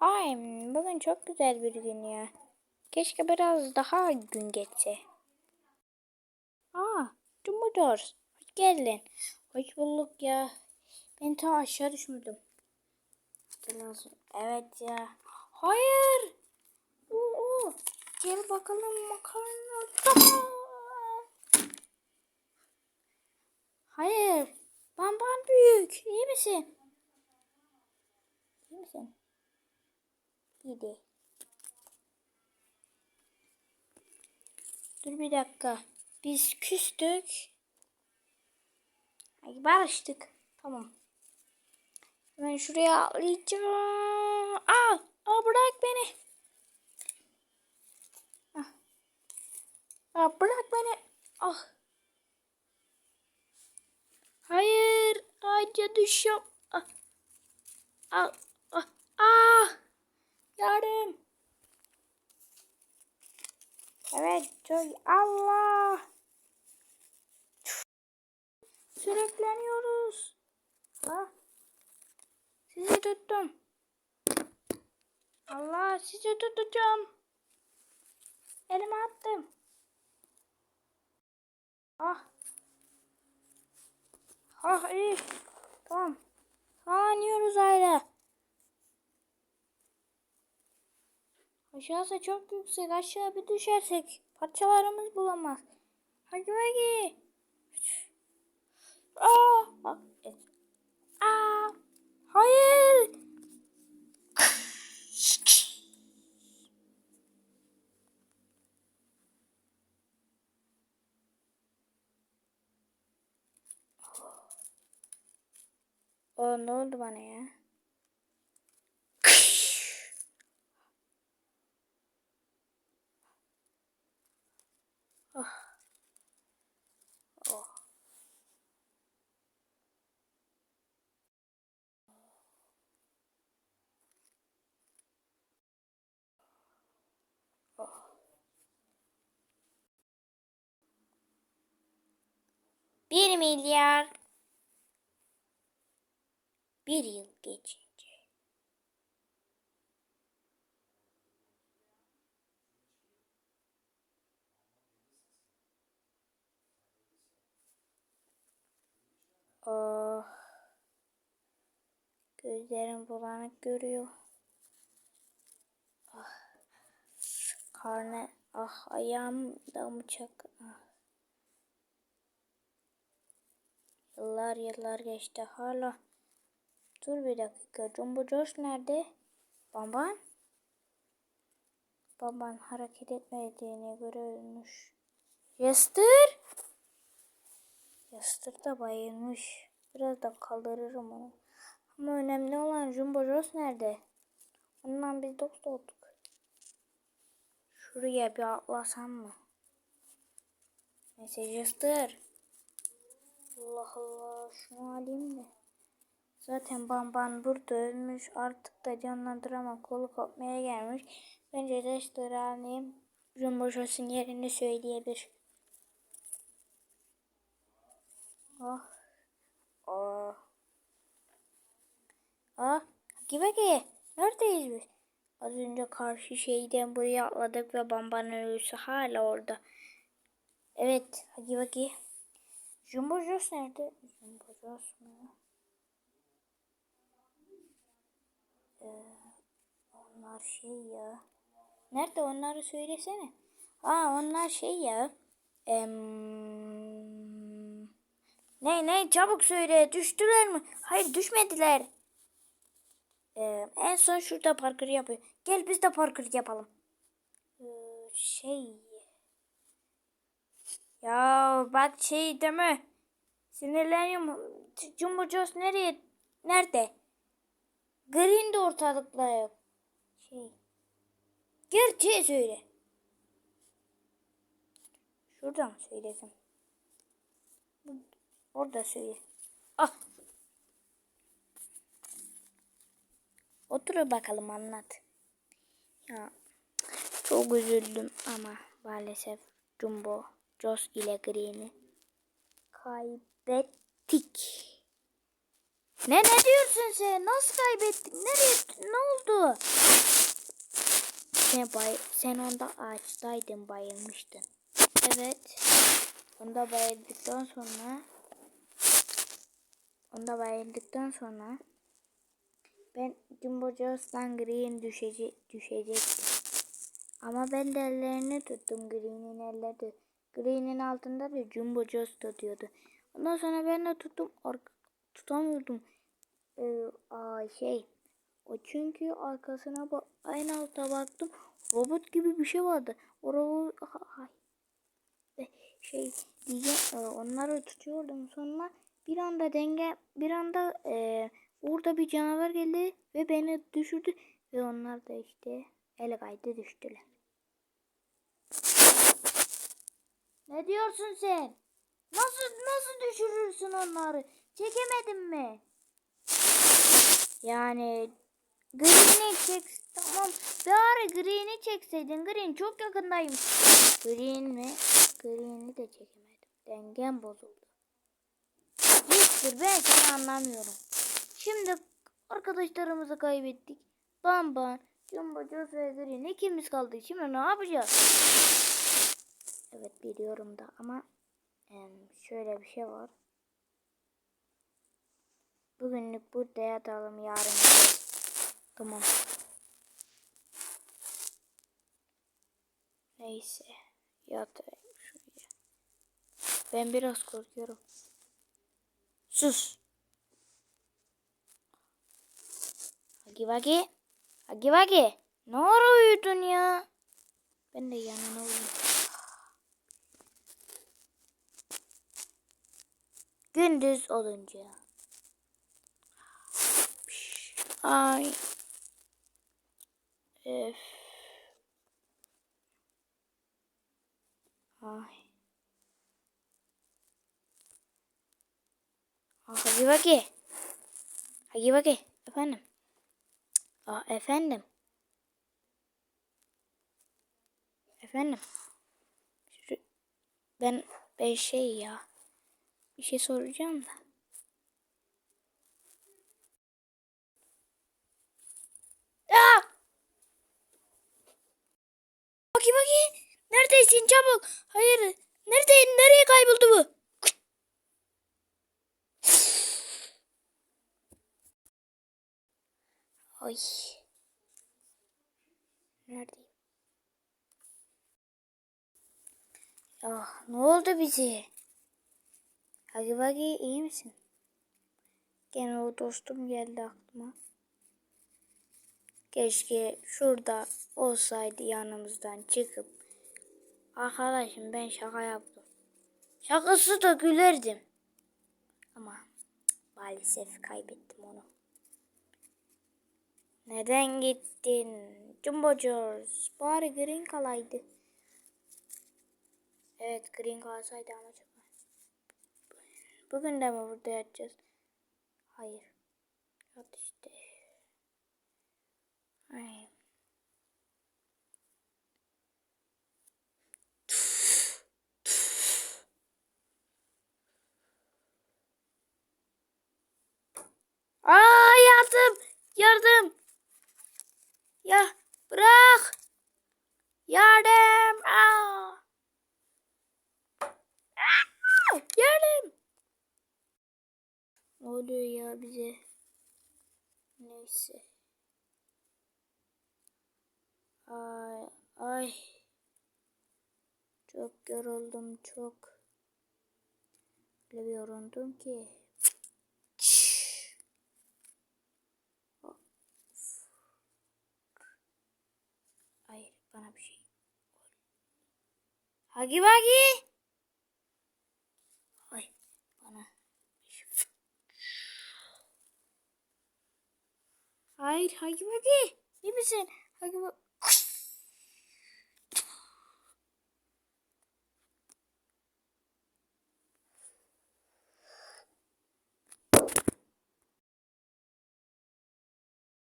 Hay, bugün çok güzel bir gün ya. Keşke biraz daha gün geçse. Aa, Dumbledore. Hoş geldin. Hoş bulduk ya. Ben ta aşağı düşmüştüm. Evet ya. Hayır. Oo, gel bakalım makarna. Hayır. Bamban büyük. İyi misin? İyi misin? İyi değil. Dur bir dakika. Biz küstük. Ay barıştık. Tamam. Hemen şuraya atlayacağım. Aa, aa bırak beni. Ah. Aa, bırak beni. Ah. Hayır. Ağaca düşüyorum. Ah. Ah. Ah. Ah. Yardım. Evet. Çok. Allah. Sürükleniyoruz. Ah. Sizi tuttum. Allah sizi tutacağım. Elime attım. Ah. Ah iyi. Tamam. İniyoruz aile. Aşağısı çok yüksek. Aşağı bir düşersek parçalarımız bulamaz. Hadi hadi. Aa, bak. Aa, hayır. O ne oldu bana ya? 1 milyar bir yıl geçince. Oh. Gözlerim bulanık görüyor. Ah. Karnı ah ayağım da mıçak. Ah. Yıllar yıllar geçti hala. Dur bir dakika. Jumbo Josh nerede? Bamban? Bamban hareket etmediğine göre ölmüş. Yastır. Yastır da bayılmış. Biraz da kaldırırım onu. Ama önemli olan Jumbo Josh nerede? Ondan biz dost olduk. Şuraya bir atlasam mı? Neyse Yastır. Allah Allah şunu alayım da. Zaten Bamban burada ölmüş. Artık da canlandıramam. Kolu kopmaya gelmiş. Bence Dexter'ı alayım. Jumbo Joss'un yerini söyleyebilir. Oh. Oh. Ah. Hagi Vagi. Neredeyiz biz? Az önce karşı şeyden buraya atladık ve Bamban'ın ölüsü hala orada. Evet. Hagi Vagi. Jumbo Joss nerede? Jumbo Joss mu? Ee, onlar şey ya. Nerede onları söylesene. Aa onlar şey ya. Em... Ne ne çabuk söyle düştüler mi? Hayır düşmediler. Ee, en son şurada parkur yapıyor. Gel biz de parkur yapalım. Ee, şey. Ya bak şey deme. Sinirleniyorum. Jumbo Joss nereye? Nerede? Green de ortalıkta yok. Şey. Gerçeği söyle. Şuradan söylesem. Orada söyle. Ah. Otur bakalım anlat. Ya çok üzüldüm ama maalesef Jumbo, Joss ile Green'i kaybettik. Ne ne diyorsun sen? Nasıl kaybettin? Nereye? Ne oldu? Sen, bay, sen onda ağaçtaydın bayılmıştın. Evet. Onda bayıldıktan sonra onda bayıldıktan sonra ben Jumbo Joe'dan Green düşecek, düşecektim. Ama ben de ellerini tuttum Green'in elleri. Green'in altında da Jumbo Joe tutuyordu. Ondan sonra ben de tuttum. tutamıyordum. Ee, aa, şey. O çünkü arkasına bak aynı alta baktım. Robot gibi bir şey vardı. O robot şey diyeceğim e, onları tutuyordum sonra bir anda denge bir anda e, orada bir canavar geldi ve beni düşürdü ve onlar da işte el kaydı düştüler. Ne diyorsun sen? Nasıl nasıl düşürürsün onları? Çekemedin mi? Yani Green'i çek tamam. Bari Green'i çekseydin. Green çok yakındayım. Green mi? Green'i de çekemedim. Dengem bozuldu. Hiçbir ben seni anlamıyorum. Şimdi arkadaşlarımızı kaybettik. Bamban, Jumbo, Joss ve Green ikimiz kaldı. Şimdi ne yapacağız? Evet biliyorum da ama şöyle bir şey var. Bugünlük burada yatalım yarın. Tamam. Neyse. Yatayım şuraya. Ben biraz korkuyorum. Sus. Hagi Vagi. Hagi Vagi. Ne ara uyudun ya? Ben de yanına uyuyayım. Gündüz olunca. Ay. Öf. Ay. Ah, Hagi Vagi. Hagi Vagi. Efendim. Aa, efendim. Efendim. Şu- Ben ben şey ya. Bir şey soracağım da. Aa! Baki baki. Neredesin çabuk? Hayır. Nerede? Nereye kayboldu bu? Ay. Neredeyim? Ah, ne oldu bize? Hagi Vagi iyi misin? Gene o dostum geldi aklıma. Keşke şurada olsaydı yanımızdan çıkıp. Arkadaşım ben şaka yaptım. Şakası da gülerdim. Ama maalesef kaybettim onu. Neden gittin? Jumbo Joe's. Bari Green kalaydı. Evet Green kalsaydı ama çok. Bugün de mi burada yatacağız? Hayır. Yat işte. Ay. Aa yardım! Yardım! Ya bırak! Yardım! Aa! Yardım! Ne oluyor ya bize? Neyse. Ay, ay. Çok yoruldum çok. Öyle bir yoruldum ki. Hayır bana bir şey. Hagi Vagi. Ay bana bir şey. Hayır Hagi Vagi. İyi misin? Hagi Vagi.